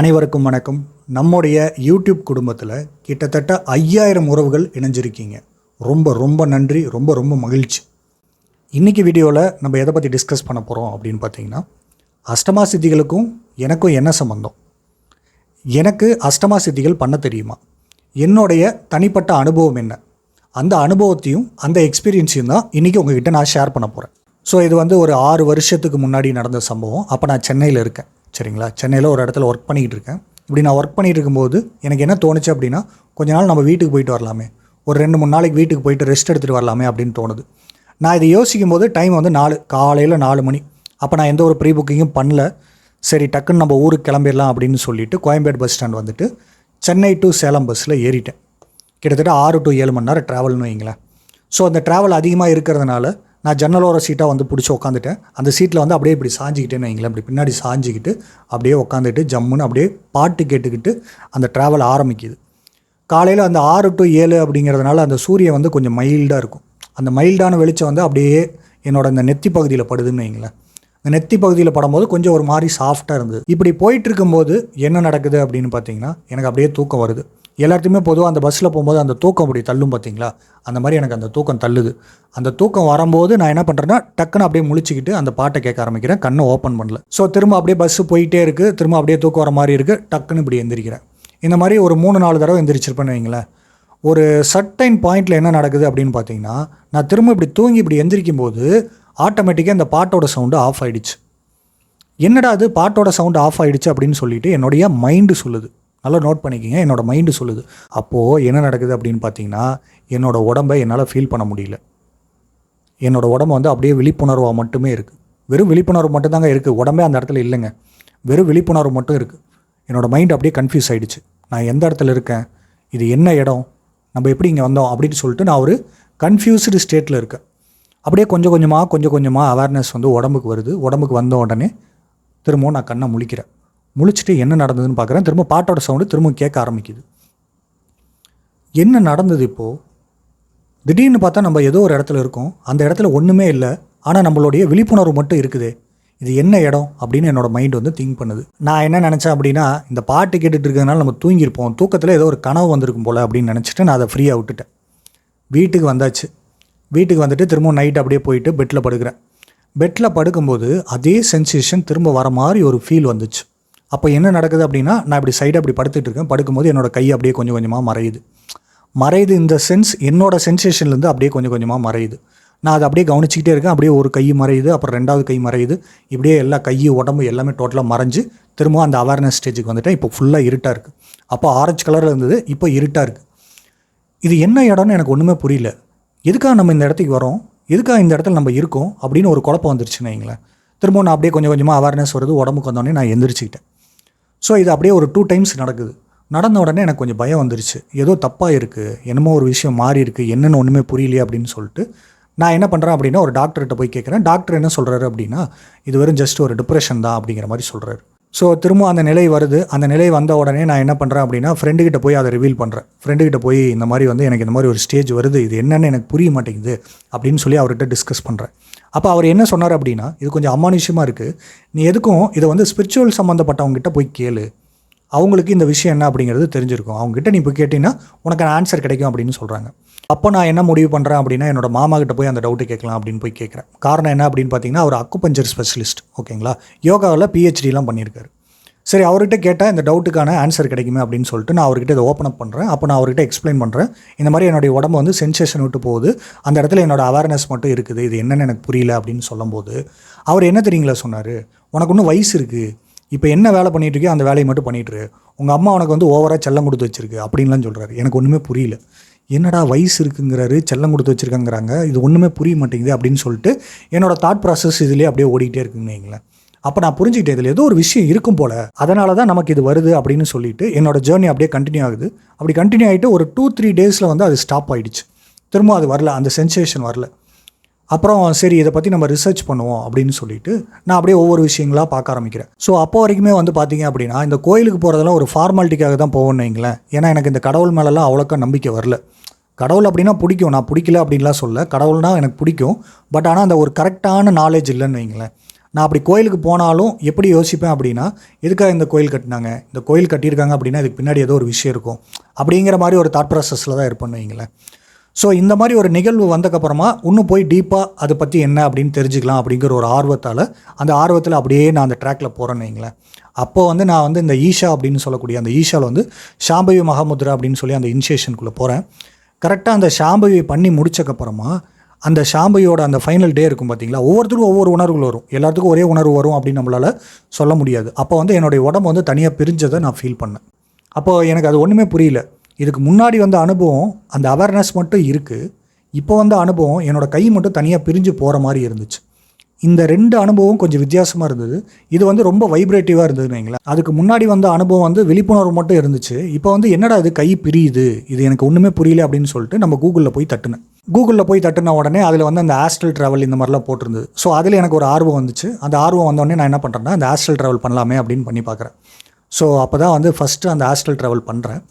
அனைவருக்கும் வணக்கம். நம்முடைய யூடியூப் குடும்பத்தில் கிட்டத்தட்ட ஐயாயிரம் உறவுகள் இணைஞ்சிருக்கீங்க. ரொம்ப ரொம்ப நன்றி ரொம்ப ரொம்ப மகிழ்ச்சி. இன்றைக்கி வீடியோவில் நம்ம எதை பற்றி டிஸ்கஸ் பண்ண போகிறோம் அப்படின்னு பார்த்தீங்கன்னா அஷ்டமா சித்திகளுக்கும் எனக்கும் என்ன சம்மந்தம் எனக்கு அஷ்டமா சித்திகள் பண்ண தெரியுமா? என்னுடைய தனிப்பட்ட அனுபவம் என்ன? அந்த அனுபவத்தையும் அந்த எக்ஸ்பீரியன்ஸையும் தான் இன்றைக்கி உங்ககிட்ட நான் ஷேர் பண்ண போகிறேன் ஸோ இது வந்து ஒரு ஆறு வருஷத்துக்கு முன்னாடி நடந்த சம்பவம். அப்போ நான் சென்னையில் இருக்கேன். சரிங்களா? சென்னையில் ஒரு இடத்துல ஒர்க் பண்ணிக்கிட்டு இருக்கேன் இப்படி நான் ஒர்க் பண்ணிகிட்டு இருக்கும்போது எனக்கு என்ன தோணுச்சு அப்படின்னா கொஞ்ச நாள் நம்ம வீட்டுக்கு போயிட்டு வரலாமே. ஒரு ரெண்டு மூணு நாளைக்கு வீட்டுக்கு போயிட்டு ரெஸ்ட் எடுத்துகிட்டு வரலாமே அப்படின்னு தோணுது. நான் இதை யோசிக்கும் போது டைம் வந்து நாலு காலையில் நாலு மணி. அப்போ நான் எந்த ஒரு ப்ரீ புக்கிங்கும் பண்ணல. சரி டக்குன்னு நம்ம ஊருக்கு கிளம்பிடலாம் அப்படின்னு சொல்லிட்டு கோயம்பேடு பஸ் ஸ்டாண்ட் வந்துட்டு சென்னை டு சேலம் பஸ்ஸில் ஏறிட்டேன். கிட்டத்தட்ட ஆறு டு ஏழு மணி நேரம் ட்ராவல்னு வைங்களேன் ஸோ அந்த ட்ராவல் அதிகமாக இருக்கிறதுனால நான் ஜன்னலோர சீட்டாக வந்து பிடிச்சி உட்காந்துட்டேன் அந்த சீட்டில் வந்து அப்படியே இப்படி சாஞ்சிக்கிட்டேன்னு வைங்களேன். இப்படி பின்னாடி சாஞ்சிக்கிட்டு அப்படியே உட்காந்துட்டு ஜம்முன்னு அப்படியே பாட்டு கேட்டுக்கிட்டு அந்த ட்ராவல் ஆரம்பிக்குது. காலையில் அந்த ஆறு டு ஏழு அப்படிங்கிறதுனால அந்த சூரியன் வந்து கொஞ்சம் மைல்டாக இருக்கும். அந்த மைல்டான வெளிச்சம் வந்து அப்படியே என்னோட இந்த நெத்தி பகுதியில் படுதுன்னு வைங்களேன். இந்த நெத்தி பகுதியில் படும்போது கொஞ்சம் ஒரு மாதிரி சாஃப்டாக இருந்தது. இப்படி போயிட்டு இருக்கும்போது என்ன நடக்குது அப்படின்னு பார்த்தீங்கன்னா எனக்கு அப்படியே தூக்கம் வருது. எல்லாத்தையுமே பொதுவாக அந்த பஸ்ஸில் போகும்போது அந்த தூக்கம் அப்படி தள்ளும் பார்த்தீங்களா அந்த மாதிரி எனக்கு அந்த தூக்கம் தள்ளுது. அந்த தூக்கம் வரும்போது நான் என்ன பண்ணுறேன்னா டக்குன்னு அப்படியே முழிச்சிக்கிட்டு அந்த பாட்டை கேட்க ஆரம்பிக்கிறேன். கண்ணை ஓப்பன் பண்ணல. ஸோ திரும்ப அப்படியே பஸ்ஸு போயிட்டே இருக்குது திரும்ப அப்படியே தூக்கம் வர மாதிரி இருக்குது டக்குன்னு இப்படி எந்திரிக்கிறேன். இந்த மாதிரி ஒரு மூணு நாலு தடவை எந்திரிச்சிருப்பேன்னு வைங்களேன். ஒரு சர்டைன் பாயிண்டில் என்ன நடக்குது அப்படின்னு பார்த்தீங்கன்னா நான் திரும்ப இப்படி தூங்கி இப்படி எந்திரிக்கும் போது ஆட்டோமேட்டிக்காக இந்த பாட்டோட சவுண்டு ஆஃப் ஆகிடுச்சு என்னடா அது பாட்டோட சவுண்டு ஆஃப் ஆகிடுச்சு அப்படின்னு சொல்லிட்டு என்னுடைய மைண்டு சொல்லுது. நல்லா நோட் பண்ணிக்கிங்க என்னோடய மைண்டு சொல்லுது. அப்போது என்ன நடக்குது அப்படின்னு பார்த்தீங்கன்னா என்னோடய உடம்பை என்னால் ஃபீல் பண்ண முடியல. என்னோட உடம்பு வந்து அப்படியே விழிப்புணர்வாக மட்டுமே இருக்குது வெறும் விழிப்புணர்வு மட்டும்தாங்க இருக்குது உடம்பே அந்த இடத்துல இல்லைங்க. வெறும் விழிப்புணர்வு மட்டும் இருக்குது என்னோடய மைண்ட் அப்படியே கன்ஃபியூஸ் ஆகிடுச்சு நான் எந்த இடத்துல இருக்கேன்? இது என்ன இடம்? நம்ம எப்படி இங்கே வந்தோம்? அப்படின்னு சொல்லிட்டு நான் ஒரு கன்ஃபியூஸ்டு ஸ்டேட்டில் இருக்கேன். அப்படியே கொஞ்சம் கொஞ்சமாக கொஞ்சம் கொஞ்சமாக அவேர்னஸ் வந்து உடம்புக்கு வருது. உடம்புக்கு வந்த உடனே திரும்பவும் நான் கண்ணை முழிக்கிறேன். முழிச்சிட்டு என்ன நடந்ததுன்னு பார்க்குறேன். திரும்ப பாட்டோட சவுண்டு திரும்ப கேட்க ஆரம்பிக்குது. என்ன நடந்தது இப்போது திடீர்னு பார்த்தா நம்ம ஏதோ ஒரு இடத்துல இருக்கோம். அந்த இடத்துல ஒன்றுமே இல்லை. ஆனால் நம்மளுடைய விழிப்புணர்வு மட்டும் இருக்குதே. இது என்ன இடம் அப்படின்னு என்னோடய மைண்ட் வந்து திங்க் பண்ணுது. நான் என்ன நினச்சேன் அப்படின்னா இந்த பாட்டு கேட்டுட்டு இருக்கிறதுனால நம்ம தூங்கியிருப்போம். தூக்கத்தில் ஏதோ ஒரு கனவு வந்திருக்கும் போல் அப்படின்னு நினச்சிட்டு நான் அதை ஃப்ரீயாக விட்டுட்டேன். வீட்டுக்கு வந்தாச்சு. வீட்டுக்கு வந்துட்டு திரும்ப நைட் அப்படியே போயிட்டு பெட்டில் படுக்கிறேன். பெட்டில் படுக்கும்போது அதே சென்சேஷன் திரும்ப வர மாதிரி ஒரு ஃபீல் வந்துச்சு. அப்போ என்ன நடக்குது அப்படின்னா நான் இப்படி சைடு அப்படி படுத்துட்டு இருக்கேன். படுக்கும்போது என்னோட கை அப்படியே கொஞ்சம் கொஞ்சமாக மறையுது. மறையுது இந்த சென்ஸ் என்னோட சென்சேஷன்லேருந்து அப்படியே கொஞ்சம் கொஞ்சமாக மறையுது. நான் அதை அப்படியே கவனிச்சிக்கிட்டே இருக்கேன். அப்படியே ஒரு கை மறையுது அப்புறம் ரெண்டாவது கை மறையுது. இப்படியே எல்லா கை உடம்பு எல்லாமே டோட்டலாக மறைஞ்சு திரும்ப அந்த அவேர்னஸ் ஸ்டேஜுக்கு வந்துட்டேன். இப்போ ஃபுல்லாக இருட்டாக இருக்குது அப்போ ஆரஞ்சு கலரில் இருந்தது இப்போ இருட்டாக இருக்குது இது என்ன இடம்னு எனக்கு ஒன்றுமே புரியல. எதுக்காக நம்ம இந்த இடத்துக்கு வரோம்? எதுக்காக இந்த இடத்துல நம்ம இருக்கோம்? அப்படின்னு ஒரு குழப்பம் வந்துருச்சுன்னு வைங்களேன். திரும்ப நான் அப்படியே கொஞ்சம் கொஞ்சமாக அவேர்னஸ் வருது உடம்புக்கு வந்தோடனே நான் எந்திரிச்சிக்கிட்டேன். ஸோ இது அப்படியே ஒரு டூ டைம்ஸ் நடக்குது. நடந்த உடனே எனக்கு கொஞ்சம் பயம் வந்துருச்சு. ஏதோ தப்பாக இருக்குது என்னமோ ஒரு விஷயம் மாறி இருக்குது என்னென்னு ஒன்றுமே புரியலையே அப்படின்னு சொல்லிட்டு நான் என்ன பண்ணுறேன் அப்படின்னா ஒரு டாக்டர்கிட்ட போய் கேட்குறேன். டாக்டர் என்ன சொல்கிறாரு அப்படின்னா இது வெறும் ஜஸ்ட் ஒரு டிப்ரெஷன் தான் அப்படிங்கிற மாதிரி சொல்கிறாரு ஸோ திரும்ப அந்த நிலை வருது. அந்த நிலை வந்த உடனே நான் என்ன பண்ணுறேன் அப்படின்னா ஃப்ரெண்டுக்கிட்ட போய் அதை ரிவீல் பண்ணுறேன் ஃப்ரெண்டுக்கிட்ட போய் இந்த மாதிரி வந்து எனக்கு இந்த மாதிரி ஒரு ஸ்டேஜ் வருது. இது என்னென்னு எனக்கு புரிய மாட்டேங்குது அப்படின்னு சொல்லி அவர்கிட்ட டிஸ்கஸ் பண்ணுறேன் அப்போ அவர் என்ன சொன்னார் அப்படின்னா இது கொஞ்சம் அமானுஷ்யமாக இருக்குது நீ எதுக்கும் இதை வந்து ஸ்பிரிச்சுவல் சம்மந்தப்பட்டவங்ககிட்ட போய் கேளு. அவங்களுக்கு இந்த விஷயம் என்ன அப்படிங்கிறது தெரிஞ்சிருக்கும். அவங்ககிட்ட நீ போய் கேட்டிங்கன்னா உனக்கு ஆன்சர் கிடைக்கும் அப்படின்னு சொல்கிறாங்க அப்போ நான் என்ன முடிவு பண்ணுறேன் அப்படின்னா என்னோட மாமா கிட்ட போய் அந்த டவுட்டு கேட்கலாம் அப்படின்னு போய் கேட்குறேன். காரணம் என்ன அப்படின்னு பார்த்தீங்கன்னா அவர் அக்குபஞ்சர் ஸ்பெஷலிஸ்ட் ஓகேங்களா? யோகாவில் பிஹெச்டிலாம் பண்ணியிருக்காரு. சரி அவர்கிட்ட கேட்டால் இந்த டவுட்டுக்கான ஆன்சர் கிடைக்குமே அப்படின்னு சொல்லிட்டு நான் அவர்கிட்ட இதை ஓப்பன் அப் பண்ணுறேன் அப்போ நான் அவர்கிட்ட எக்ஸ்பிளைன் பண்ணுறேன் இந்த மாதிரி என்னுடைய உடம்பு வந்து சென்சேஷன் விட்டு போகுது. அந்த இடத்துல என்னோட அவேர்னஸ் மட்டும் இருக்குது. இது என்னென்னு எனக்கு புரியல அப்படின்னு சொல்லும்போது அவர் என்ன தெரியுங்களா சொன்னார்? உனக்கு இன்னும் வயசு இருக்குது இப்போ என்ன வேலை பண்ணிட்டு இருக்கியோ அந்த வேலையை மட்டும் பண்ணிட்டு உங்கள் அம்மா உனக்கு வந்து ஓவராக செல்லம் கொடுத்து வச்சிருக்கு அப்படின்லாம் சொல்கிறாரு எனக்கு ஒன்றுமே புரியல. என்னடா வயசு இருக்குங்கிறாரு செல்லம் கொடுத்து வச்சுருக்காங்கிறாங்க. இது ஒன்றுமே புரிய மாட்டேங்குது அப்படின்னு சொல்லிட்டு என்னோட தாட் ப்ராசஸ் இதுலேயே அப்படியே ஓடிக்கிட்டே இருக்குன்னு வைங்களேன். அப்போ நான் புரிஞ்சுக்கிட்டேன் இதில் ஏதோ ஒரு விஷயம் இருக்கும் போல். அதனால தான் நமக்கு இது வருது அப்படின்னு சொல்லிட்டு என்னோடய ஜேர்னி அப்படியே கண்டினியூ ஆகுது. அப்படி கண்டினியூ ஆகிட்டு ஒரு டூ த்ரீ டேஸில் வந்து அது ஸ்டாப் ஆகிடுச்சு திரும்ப அது வரல அந்த சென்சேஷன் வரல. அப்புறம் சரி இதை பற்றி நம்ம ரிசர்ச் பண்ணுவோம் அப்படின்னு சொல்லிட்டு நான் அப்படியே ஒவ்வொரு விஷயங்களாக பார்க்க ஆரம்பிக்கிறேன். ஸோ அப்போ வரைக்குமே வந்து பார்த்தீங்க அப்படின்னா இந்த கோயிலுக்கு போகிறதெல்லாம் ஒரு ஃபார்மாலிட்டிக்காக தான் போகணும்னு வைங்களேன். ஏன்னா எனக்கு இந்த கடவுள் மேலெல்லாம் அவ்வளோக்கா நம்பிக்கை வரல. கடவுள் அப்படின்னா பிடிக்கும். நான் பிடிக்கல அப்படின்லாம் சொல்ல கடவுள்னால் எனக்கு பிடிக்கும். பட் ஆனால் அந்த ஒரு கரெக்டான நாலேஜ் இல்லைன்னு வைங்களேன். நான் அப்படி கோயிலுக்கு போனாலும் எப்படி யோசிப்பேன் அப்படின்னா எதுக்காக இந்த கோயில் கட்டினாங்க? இந்த கோயில் கட்டியிருக்காங்க அப்படின்னா இதுக்கு பின்னாடி ஏதோ ஒரு விஷயம் இருக்கும். அப்படிங்கிற மாதிரி ஒரு தாட் ப்ராசஸில் தான் இருப்பேன்னு வைங்களேன். ஸோ இந்த மாதிரி ஒரு நிகழ்வு வந்ததுக்கப்புறமா இன்னும் போய் டீப்பாக அதை பற்றி என்ன அப்படின்னு தெரிஞ்சுக்கலாம் அப்படிங்கிற ஒரு ஆர்வத்தால் அந்த ஆர்வத்தில் அப்படியே நான் அந்த ட்ராக்கில் போகிறேன்னு வைங்களேன். அப்போ வந்து நான் வந்து இந்த ஈஷா அப்படின்னு சொல்லக்கூடிய அந்த ஈஷாவில் வந்து ஷாம்பவி மகாமுத்ரா அப்படின்னு சொல்லி அந்த இனிஷியேஷனுக்குள்ளே போகிறேன் கரெக்டாக அந்த ஷாம்பவி பண்ணி முடிச்சக்கப்புறமா அந்த ஷாம்பையோட அந்த ஃபைனல் டே இருக்கும் பார்த்தீங்களா ஒவ்வொருத்தருக்கும் ஒவ்வொரு உணர்வுகள் வரும். எல்லாத்துக்கும் ஒரே உணர்வு வரும் அப்படின்னு நம்மளால் சொல்ல முடியாது. அப்போ வந்து என்னுடைய உடம்பு வந்து தனியாக பிரிஞ்சதை நான் ஃபீல் பண்ணேன். அப்போ எனக்கு அது ஒன்றுமே புரியல. இதுக்கு முன்னாடி வந்த அனுபவம் அந்த அவேர்னஸ் மட்டும் இருக்குது இப்போ வந்த அனுபவம் என்னோடய கை மட்டும் தனியாக பிரிஞ்சு போகிற மாதிரி இருந்துச்சு. இந்த ரெண்டு அனுபவம் கொஞ்சம் வித்தியாசமாக இருந்தது. இது வந்து ரொம்ப வைப்ரேட்டிவாக இருந்ததுன்னு வைங்களேன். அதுக்கு முன்னாடி வந்த அனுபவம் வந்து விழிப்புணர்வு மட்டும் இருந்துச்சு. இப்போ வந்து என்னடா இது கை பிரியுது? இது எனக்கு ஒன்றுமே புரியல அப்படின்னு சொல்லிட்டு நம்ம கூகுளில் போய் தட்டுனேன். கூகுளில் போய் தட்டுன உடனே அதில் வந்து அந்த ஆஸ்ட்ரல் ட்ராவல் இந்த மாதிரிலாம் போட்டிருந்தது. ஸோ அதில் எனக்கு ஒரு ஆர்வம் வந்துச்சு. அந்த ஆர்வம் வந்தோடனே நான் என்ன பண்ணுறேன்னா அந்த ஆஸ்ட்ரல் ட்ராவல் பண்ணலாமே அப்படின்னு பண்ணி பார்க்குறேன். ஸோ அப்போ தான் வந்து ஃபஸ்ட்டு அந்த ஆஸ்ட்ரல் ட்ராவல் பண்ணுறேன்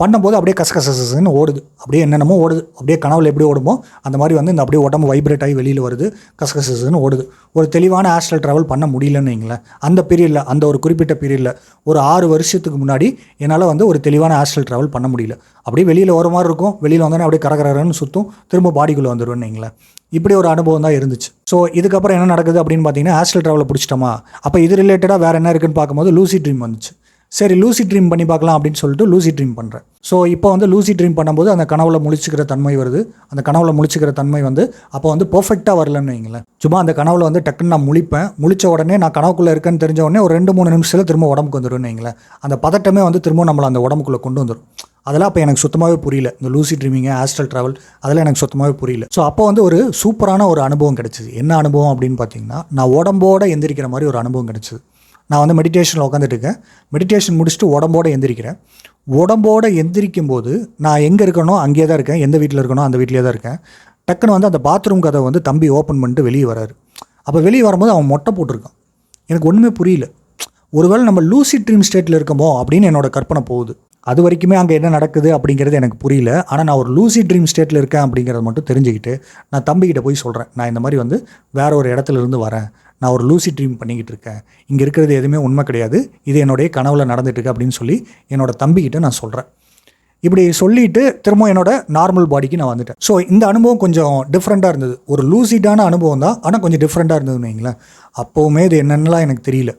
பண்ணும்போது அப்படியே கசகசன்னு ஓடுது. அப்படியே என்னென்னமோ ஓடுது. அப்படியே கனவுல எப்படி ஓடுமோ அந்த மாதிரி வந்து இந்த அப்படியே உடம்பு வைப்ரேட் ஆகி வெளியில் வருது கசகசன்னு ஓடுது. ஒரு தெளிவான ஆஸ்ட்ரல் ட்ராவல் பண்ண முடியலன்னு வைங்களேன் அந்த பீரியடில் அந்த ஒரு குறிப்பிட்ட பீரியடில் ஒரு ஆறு வருஷத்துக்கு முன்னாடி என்னால் வந்து ஒரு தெளிவான ஆஸ்ட்ரல் ட்ராவல் பண்ண முடியல. அப்படியே வெளியில் ஒரு மாதிரி இருக்கும். வெளியில் வந்தோடனே அப்படியே கரகரன்னு சுற்றும் திரும்ப பாடிக்குள்ளே வந்துடுவேன் வைங்களேன் இப்படி ஒரு அனுபவம் தான் இருந்துச்சு. ஸோ இதுக்கப்புறம் என்ன நடக்குது அப்படின்னு பார்த்தீங்கன்னா ஆஸ்ட்ரல் ட்ராவலை பிடிச்சிட்டோமா? அப்போ இது ரிலேட்டடாக வேறு என்ன இருக்குன்னு பார்க்கும்போது லூசி ட்ரீம் வந்துச்சு. சரி லூசி ட்ரீம் பண்ணி பார்க்கலாம் அப்படின்னு சொல்லிட்டு லூசி ட்ரீம் பண்ணுறேன் ஸோ இப்போ வந்து லூசி ட்ரீம் பண்ணும்போது அந்த கனவுல முழிச்சுக்கிற தன்மை வருது. அந்த கனவுல முழிச்சுக்கிற தன்மை வந்து அப்போ வந்து பர்ஃபெக்டாக வரலன்னு வைங்களேன் சும்மா அந்த கனவுல வந்து டக்குன்னு நான் முழிப்பேன். முழிச்ச உடனே நான் கனவுக்குள்ளே இருக்கேன்னு தெரிஞ்ச உடனே ஒரு ரெண்டு மூணு நிமிஷத்தில் திரும்ப உடம்புக்கு வந்துடும் வைங்களேன் அந்த பதட்டமே வந்து திரும்ப நம்மளை அந்த உடம்புக்குள்ளே கொண்டு வந்துடும் அதெல்லாம் அப்போ எனக்கு சுத்தமாகவே புரியல. இந்த லூசி ட்ரீமிங்கு ஆஸ்ட்ரல் ட்ராவல் அதெல்லாம் எனக்கு சுத்தமாகவே புரியல. ஸோ அப்போ வந்து ஒரு சூப்பரான ஒரு அனுபவம் கிடச்சிது. என்ன அனுபவம் அப்படின்னு பார்த்தீங்கன்னா நான் உடம்போட எந்திரிக்கிற மாதிரி ஒரு அனுபவம் கிடச்சிது. நான் வந்து மெடிடேஷனில் உட்காந்துட்டு இருக்கேன் மெடிடேஷன் முடிச்சுட்டு உடம்போட எந்திரிக்கிறேன். உடம்போட எந்திரிக்கும் போது நான் எங்கே இருக்கணும் அங்கேயே தான் இருக்கேன். எந்த வீட்டில் இருக்கணும் அந்த வீட்டிலே தான் இருக்கேன். டக்குன்னு வந்து அந்த பாத்ரூம் கதை வந்து தம்பி ஓப்பன் பண்ணிட்டு வெளியே வராரு. அப்போ வெளியே வரும்போது அவன் மொட்டை போட்டிருக்கான். எனக்கு ஒன்றுமே புரியல. ஒருவேளை நம்ம லூசி ட்ரீம் ஸ்டேட்டில் இருக்கமோ அப்படின்னு என்னோட கற்பனை போகுது. அது வரைக்குமே அங்கே என்ன நடக்குது அப்படிங்கிறது எனக்கு புரியல. ஆனால் நான் ஒரு லூசி ட்ரீம் ஸ்டேட்டில் இருக்கேன் அப்படிங்கிறத மட்டும் தெரிஞ்சுக்கிட்டு நான் தம்பிக்கிட்ட போய் சொல்கிறேன் நான் இந்த மாதிரி வந்து வேற ஒரு இடத்துல இருந்து வரேன். நான் ஒரு லூசி ட்ரீம் பண்ணிக்கிட்டு இருக்கேன். இங்கே இருக்கிறது எதுவுமே உண்மை கிடையாது. இது என்னுடைய கனவில் நடந்துட்டுருக்கு அப்படின்னு சொல்லி என்னோடய தம்பிக்கிட்ட நான் சொல்கிறேன் இப்படி சொல்லிட்டு திரும்ப என்னோட நார்மல் பாடிக்கு நான் வந்துட்டேன். ஸோ இந்த அனுபவம் கொஞ்சம் டிஃப்ரெண்ட்டாக இருந்தது. ஒரு லூசிடான அனுபவம் தான் ஆனால் கொஞ்சம் டிஃப்ரெண்ட்டாக இருந்ததுன்னு வைங்களேன். அப்போவுமே இது என்னென்னலாம் எனக்கு தெரியல.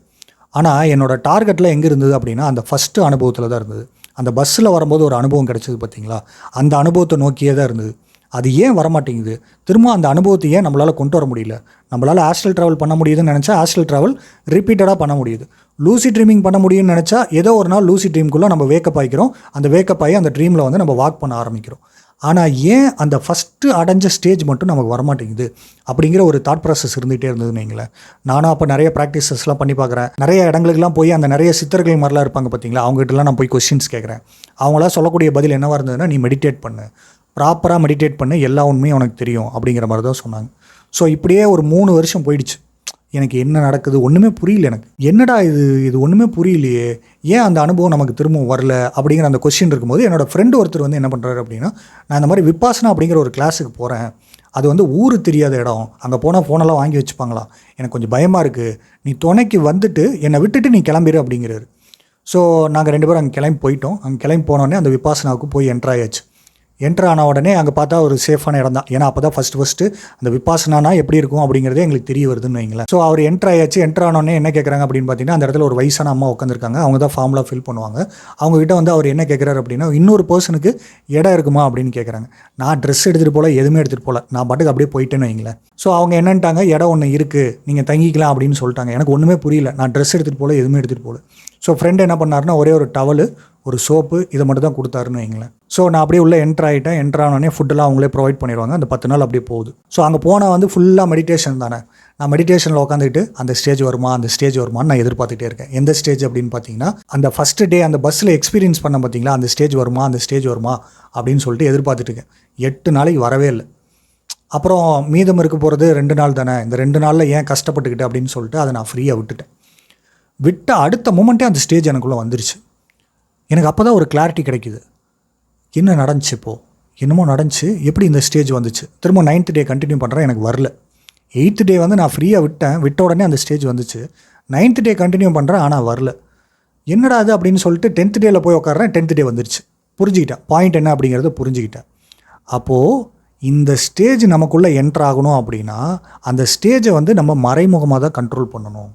ஆனால் என்னோடய டார்கெட்டில் எங்கே இருந்தது அப்படின்னா அந்த ஃபஸ்ட்டு அனுபவத்தில் தான் இருந்தது. அந்த பஸ்ஸில் வரும்போது ஒரு அனுபவம் கிடச்சிது பார்த்தீங்களா? அந்த அனுபவத்தை நோக்கியே தான் இருந்தது. அது ஏன் வரமாட்டேங்குது? திரும்ப அந்த அனுபவத்தை ஏன் நம்மளால் கொண்டு வர முடியல? நம்மளால் ஆஸ்ட்ரல் ட்ராவல் பண்ண முடியுதுன்னு நினச்சா ஆஸ்ட்ரல் ட்ராவல் ரிப்பீட்டடாக பண்ண முடியுது. லூசி ட்ரீமிங் பண்ண முடியும்னு நினச்சா ஏதோ ஒரு நாள் லூசி ட்ரீம்குள்ளே நம்ம வேக்கப் ஆகிக்கிறோம் அந்த வேக்கப் ஆகி அந்த ட்ரீமில் வந்து நம்ம வாக் பண்ண ஆரம்பிக்கிறோம். ஆனால் ஏன் அந்த ஃபஸ்ட்டு அடைஞ்ச ஸ்டேஜ் மட்டும் நமக்கு வரமாட்டேங்குது? அப்படிங்கிற ஒரு தாட் ப்ராசஸ் இருந்துகிட்டே இருந்ததுன்னு வைங்களேன். நானும் அப்போ நிறைய ப்ராக்டிசஸ்லாம் பண்ணி பார்க்குறேன். நிறைய இடங்களுக்குலாம் போய் அந்த நிறைய சித்தர்கள் மாதிரிலாம் இருப்பாங்க பார்த்தீங்களா? அவங்ககிட்டலாம் நான் போய் கொஸ்டின்ஸ் கேட்குறேன். அவங்களாம் சொல்லக்கூடிய பதில் என்னவாக இருந்ததுன்னா நீ மெடிடேட் பண்ணு. ப்ராப்பராக மெடிடேட் பண்ணு. எல்லா உண்மையும் உனக்கு தெரியும். அப்படிங்கிற மாதிரி தான் சொன்னாங்க. ஸோ இப்படியே ஒரு மூணு வருஷம் போயிடுச்சு. எனக்கு என்ன நடக்குது ஒன்றுமே புரியல எனக்கு. என்னடா இது இது ஒன்றுமே புரியலையே. ஏன் அந்த அனுபவம் நமக்கு திரும்பவும் வரல? அப்படிங்கிற அந்த கொஸ்டின் இருக்கும்போது என்னோடய ஃப்ரெண்டு ஒருத்தர் வந்து என்ன பண்ணுறாரு அப்படின்னா நான் இந்த மாதிரி விப்பாசனா அப்படிங்கிற ஒரு கிளாஸுக்கு போகிறேன் அது வந்து ஊர் தெரியாத இடம். அங்கே போனால் ஃபோனெல்லாம் வாங்கி வச்சுப்பாங்களா? எனக்கு கொஞ்சம் பயமாக இருக்குது நீ துணைக்கு வந்துட்டு என்னை விட்டுட்டு நீ கிளம்பிடு அப்படிங்கிறாரு. ஸோ நாங்கள் ரெண்டு பேரும் அங்கே கிளம்பி போயிட்டோம். அங்கே கிளம்பி போனோடனே அந்த விபாசனாவுக்கு போய் என்ட்ராயாச்சு என்ட்ரு ஆன உடனே அங்கே பார்த்தா ஒரு சேஃபான இடம் தான். ஏன்னா அப்போ தான் ஃபஸ்ட்டு ஃபஸ்ட்டு அந்த விபாசனானா எப்படி இருக்கும் அப்படிங்கிறதே எங்களுக்கு தெரிய வருதுன்னு வைங்களேன். ஸோ அவர் என்ட்ரு ஆயாச்சு. என்ட்ரு ஆனோடனே என்ன கேட்குறாங்க அப்படின்னு பார்த்தீங்கன்னா அந்த இடத்துல ஒரு வயசான அம்மா உட்காந்துருக்காங்க அவங்க தான் ஃபார்ம்லாம் ஃபில் பண்ணுவாங்க. அவங்ககிட்ட வந்து அவர் என்ன கேட்குறாரு அப்படின்னா இன்னொரு பர்சனுக்கு இடம் இருக்குமா? அப்படின்னு கேட்குறாங்க நான் ட்ரெஸ் எடுத்துகிட்டு போகல எதுவுமே எடுத்துகிட்டு போகல நான் பாட்டுக்கு அப்படியே போயிட்டேன்னு வைங்களேன். ஸோ அவங்க என்னன்ட்டாங்க இடம் ஒன்று இருக்குது நீங்கள் தங்கிக்கலாம் அப்படின்னு சொல்லிட்டாங்க. எனக்கு ஒன்றுமே புரியல. நான் ட்ரெஸ் எடுத்துகிட்டு போகல எதுவுமே எடுத்துகிட்டு போகல ஸோ ஃப்ரெண்டு என்ன பண்ணாருன்னா ஒரே ஒரு டவலு ஒரு சோப்பு இதை மட்டும் தான் கொடுத்தாருன்னு வைங்களேன். ஸோ நான் அப்படியே உள்ளே என்ட்ரு ஆகிட்டேன் என்ட்ரு ஆனோடனே ஃபுட்டெல்லாம் அவங்களே ப்ரொவைட் பண்ணிடுவாங்க. அந்த பத்து நாள் அப்படியே போகுது. ஸோ அங்கே போனால் வந்து ஃபுல்லாக மெடிடேஷன் தானே. நான் மெடிடேஷனில் உட்காந்துட்டு அந்த ஸ்டேஜ் வருமா அந்த ஸ்டேஜ் வருமான்னு நான் எதிர்பார்த்துட்டே இருக்கேன். எந்த ஸ்டேஜ் அப்படின்னு பார்த்தீங்கன்னா அந்த ஃபஸ்ட்டு டே அந்த பஸ்ஸில் எக்ஸ்பீரியன்ஸ் பண்ண பார்த்தீங்களா அந்த ஸ்டேஜ் வருமா அந்த ஸ்டேஜ் வருமா அப்படின்னு சொல்லிட்டு எதிர்பார்த்துட்டு இருக்கேன். எட்டு நாளைக்கு வரவே இல்லை. அப்புறம் மீதம் இருக்க போகிறது ரெண்டு நாள் தானே. இந்த ரெண்டு நாளில் ஏன் கஷ்டப்பட்டுக்கிட்டு அப்படின்னு சொல்லிட்டு அதை நான் ஃப்ரீயாக விட்டுட்டேன். விட்ட அடுத்த மூமெண்ட்டே அந்த ஸ்டேஜ் எனக்குள்ளே வந்துருச்சு. எனக்கு அப்போ தான் ஒரு கிளாரிட்டி கிடைக்குது. என்ன நடந்துச்சு இப்போது என்னமோ நடந்துச்சு. எப்படி இந்த ஸ்டேஜ் வந்துச்சு? திரும்ப நைன்த் டே கண்டினியூ பண்ணுறேன் எனக்கு வரல. எயித்து டே வந்து நான் ஃப்ரீயாக விட்டேன். விட்ட உடனே அந்த ஸ்டேஜ் வந்துச்சு. நைன்த் டே கண்டினியூ பண்ணுறேன் ஆனால் வரல. என்னடா அது அப்படின்னு சொல்லிட்டு டென்த் டேயில் போய் உட்காறேன் டென்த் டே வந்துருச்சு. புரிஞ்சுக்கிட்டேன். பாயிண்ட் என்ன அப்படிங்கிறத புரிஞ்சுக்கிட்டேன். அப்போது இந்த ஸ்டேஜ் நமக்குள்ளே என்ட்ரு ஆகணும் அப்படின்னா அந்த ஸ்டேஜை வந்து நம்ம மறைமுகமாக தான் கண்ட்ரோல் பண்ணணும்.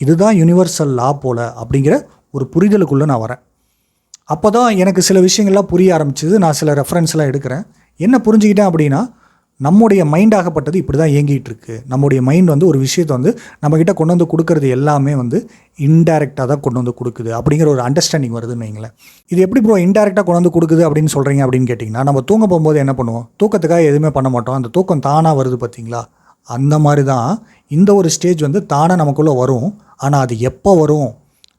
இதுதான் யுனிவர்சல் லா போல் அப்படிங்கிற ஒரு புரிதலுக்குள்ளே நான் வரேன். அப்போ தான் எனக்கு சில விஷயங்கள்லாம் புரிய ஆரம்பிச்சது. நான் சில ரெஃபரன்ஸ்லாம் எடுக்கிறேன். என்ன புரிஞ்சுக்கிட்டேன் அப்படின்னா நம்முடைய மைண்ட் ஆகப்பட்டது இப்படி தான் இயங்கிட்டு இருக்கு நம்முடைய மைண்ட் வந்து ஒரு விஷயத்தை வந்து நம்மக்கிட்ட கொண்டு வந்து கொடுக்கறது எல்லாமே வந்து இன்டைரக்டாக தான் கொண்டு வந்து கொடுக்குது அப்படிங்கிற ஒரு அண்டர்ஸ்டாண்டிங் வருதுன்னு வைங்களேன். இது எப்படி ப்ரோ இன்டைரக்டாக கொண்டு வந்து கொடுக்குது அப்படின்னு சொல்கிறீங்க அப்படின்னு கேட்டிங்கன்னா நம்ம தூங்க போகும்போது என்ன பண்ணுவோம்? தூக்கத்துக்காக எதுவுமே பண்ண மாட்டோம். அந்த தூக்கம் தானாக வருது பார்த்தீங்களா? அந்த மாதிரி தான் இந்த ஒரு ஸ்டேஜ் வந்து தானாக நமக்குள்ளே வரும். ஆனால் அது எப்போ வரும்?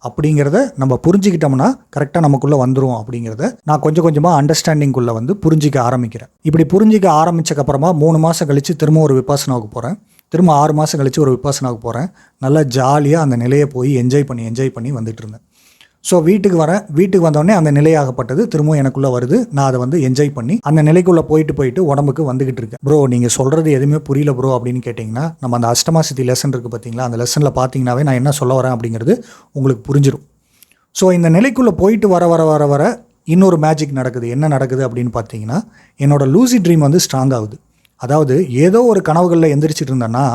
அப்படிங்கிறத நம்ம புரிஞ்சுக்கிட்டோம்னா கரெக்டாக நமக்குள்ளே வந்துடும் அப்படிங்கிறத நான் கொஞ்சம் கொஞ்சமாக அண்டர்ஸ்டாண்டிங்குள்ளே வந்து புரிஞ்சிக்க ஆரம்பிக்கிறேன். இப்படி புரிஞ்சிக்க ஆரம்பிச்சக்கப்புறமா மூணு மாதம் கழித்து திரும்ப ஒரு விபாசனாவுக்கு போகிறேன் திரும்ப ஆறு மாதம் கழித்து ஒரு விபாசனாவுக்கு போகிறேன் நல்லா ஜாலியாக அந்த நிலையை போய் என்ஜாய் பண்ணி என்ஜாய் பண்ணி வந்துட்டு இருந்தேன். ஸோ வீட்டுக்கு வரேன். வீட்டுக்கு வந்தோடனே அந்த நிலையாகப்பட்டது. திரும்பவும் எனக்குள்ளே வருது. நான் அதை வந்து என்ஜாய் பண்ணி அந்த நிலைக்குள்ளே போயிட்டு போயிட்டு உடம்புக்கு வந்துகிட்டு இருக்கேன். ப்ரோ நீங்கள் சொல்கிறது எதுவுமே புரியல ப்ரோ அப்படின்னு கேட்டிங்கன்னா நம்ம அந்த அஷ்டமாசித்தி லெசன் இருக்குது பார்த்தீங்களா அந்த லெசனில் பார்த்தீங்கன்னாவே நான் என்ன சொல்ல வரேன் அப்படிங்கிறது உங்களுக்கு புரிஞ்சிடும் ஸோ இந்த நிலைக்குள்ளே போயிட்டு வர வர வர வர இன்னொரு மேஜிக் நடக்குது. என்ன நடக்குது அப்படின்னு பார்த்தீங்கன்னா என்னோடய லூசி ட்ரீம் வந்து ஸ்ட்ராங் ஆகுது. அதாவது ஏதோ ஒரு கனவுகளில் எந்திரிச்சிட்டு இருந்தேன்னா